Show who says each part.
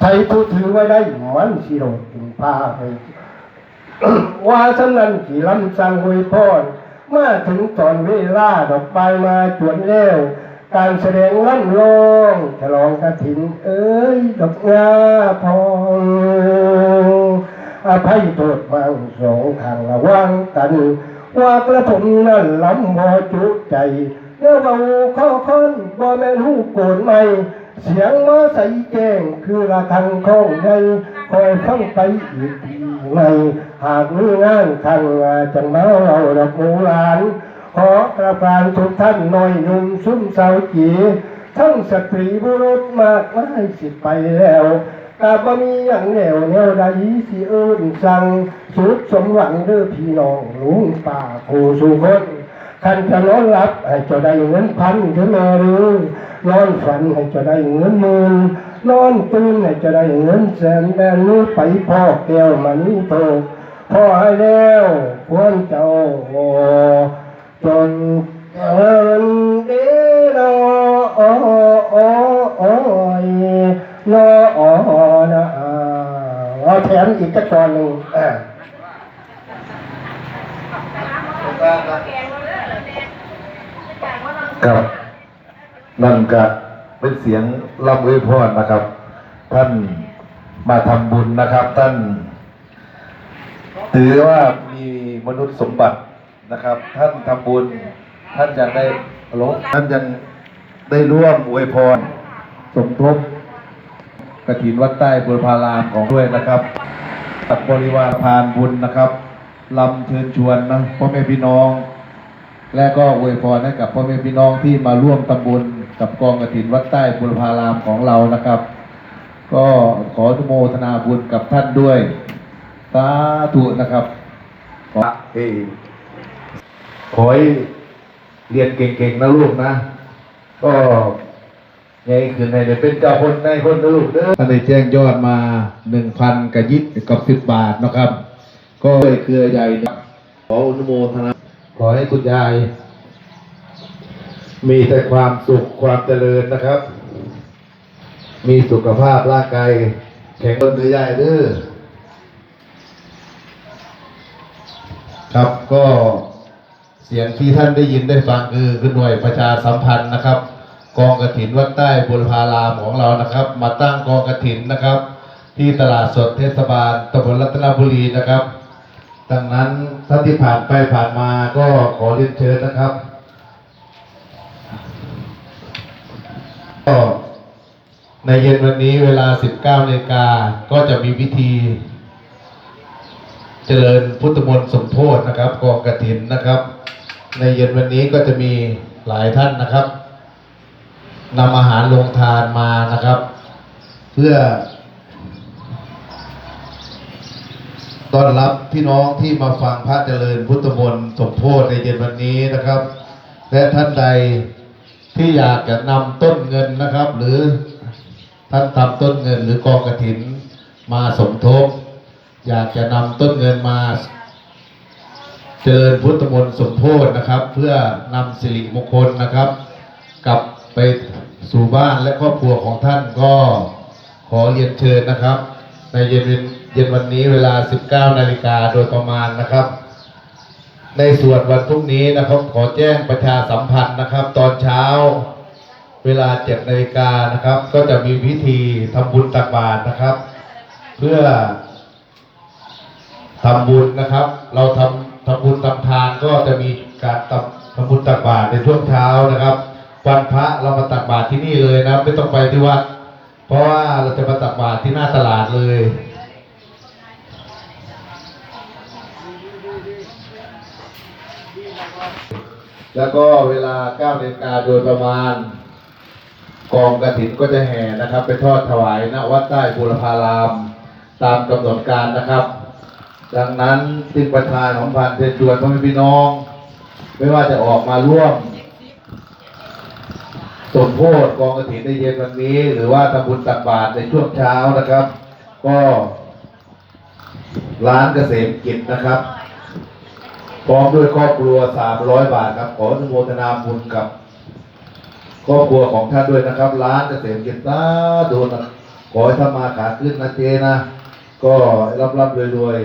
Speaker 1: ไทยผู้ถือไว้ได้มันสิโรดถึงพาไปว่าฉะนั้นขี่ลำสังหวยพรเมื่อถึงตอนเวลาดอกไม้มาจวนแล้วการแสดงล่ำลองฉลองกระถิน เอ้ย ดอกงาพองอภัยโทษบางสองข้างระวังกัน ว่ากระผมนั่นลำพอจุใจเนื้อเบาข้าค้อนบ่แม่นหูโกนไม่ เสียงมาใส่แจ้งคือระฆังข้องใหญ่คอยฟังไปอีกทีไงหากมีงานขังจังเมาเราดอกหมูหลานขอกระพานทุกท่านหน่อยหนุ่มซุ้มสาวจีทั้งสตรีบุรุษมากมายสิไปแล้วกาบ่มีอย่างแนวแนวใดสิเอิ้นสั่งสุดสมหวังเด้อพี่น้องลุงป่าผู้สุคนคันจะนอนหลับให้เจ้าได้เงินพันเด้อแม่เด้อ นอนฝันให้จ้าได้เงินหมื่นนอนตื่นให้จ้าได้เงินแสนแบนนี้ไปพ่อแก้วมันโตพ่อให้แล้วควรเจ้าจนเอินเดนอโอโอโอยนอโอนะเอาแถมอีกสักตอนหนึ่งอ่า
Speaker 2: ครับ นั่นก็เป็นเสียงร่ำอวยพรนะครับ ท่านมาทำบุญนะครับ ท่าน ถือว่ามีมนุษย์สมบัตินะครับ ท่านทำบุญ ท่านยังได้หลงท่านยังได้ร่วมอวยพร สมทบกฐินวัดใต้บุรพารามของด้วยนะครับกับบริวารพานบุญนะครับลำเชิญชวนนะพ่อแม่พี่น้อง และก็อวยพรให้กับพ่อแม่พี่น้องที่มาร่วมตำบุญ กับกองกฐินวัดใต้บุรพารามของเรานะครับ ก็ขออนุโมทนาบุญกับท่านด้วยสาธุนะครับขอเอยขอให้เรียนเก่งๆนะลูกนะ ก็ไงคือในได้เป็นเจ้าคนในคนนะลูกเด้อท่านได้แจ้งยอดมาหนึ่งพันกับยิบกับสิบบาทนะครับ ก็เลยเครือใหญ่นะขออนุโมทนาขอให้คุณยาย มีแต่ความสุขความเจริญนะครับ มีสุขภาพร่างกายแข็งแรงคือยายเด้อครับก็เสียงที่ท่านได้ยินได้ฟังคือคือหน่วยประชาสัมพันธ์นะครับ กองกระถินวัดใต้บุรพารามของเรานะครับ มาตั้งกองกระถินนะครับ ที่ตลาดสดเทศบาลตำบลรัตนบุรีนะครับ ดังนั้นท่านที่ผ่านไปผ่านมาก็ขอเรียนเชิญนะครับ ก็ในเย็นวันนี้เวลา 19นาฬิกาก็จะมีพิธี เจริญพุทธมนต์สมโพธินะครับกองกฐินนะครับ ในเย็นวันนี้ก็จะมีหลายท่านนะครับนำอาหารลงทานมานะครับ เพื่อต้อนรับพี่น้องที่มาฟังพระเจริญพุทธมนต์สมโพธิในเย็นวันนี้นะครับ และท่านใด ที่อยากจะนำต้นเงินนะครับ หรือท่านทำต้นเงินหรือกองกระถินมาสมทบ อยากจะนำต้นเงินมาเจริญพุทธมนต์สมโพธินะครับ เพื่อนำสิริมงคลนะครับ กลับไปสู่บ้านและครอบครัวของท่านก็ขอเรียนเชิญนะครับ ในเย็นวันเย็นวันนี้เวลา 19 นาฬิกาโดยประมาณนะครับ ในส่วนวันพรุ่งนี้นะครับ ขอแจ้งประชาสัมพันธ์นะครับ ตอนเช้า เวลา7นาฬิกานะครับ ก็จะมีพิธีทำบุญตักบาตรนะครับ เพื่อทำบุญนะครับ เราทำทำบุญทำทานก็จะมีการทำทำบุญตักบาตรในช่วงเช้านะครับวันพระเรามาตักบาตรที่นี่เลยนะไม่ต้องไปที่วัดเพราะว่าเราจะมาตักบาตรที่หน้าตลาดเลย แล้วก็เวลา9นาฬิกาโดยประมาณ กองกระถินก็จะแห่นะครับ ไปทอดถวายณวัดใต้บูรพาราม ตามกำหนดการนะครับ ดังนั้นสิ่งประธานของพันเทชวนพ่อแม่พี่น้อง ไม่ว่าจะออกมาร่วมสมโพธกองกระถินในเย็นวันนี้ หรือว่าทำบุญตักบาตรในช่วงเช้านะครับ ก็ร้านเกษมกิจนะครับ พร้อมด้วยครอบครัวสามร้อยบาทครับ ขออนุโมทนาบุญกับ ครอบครัวของท่านด้วยนะครับ ร้านเกษมกิตตาโดนะขอให้ทำมาขาขึ้นนะเจนะ ก็รับรับรวยรวย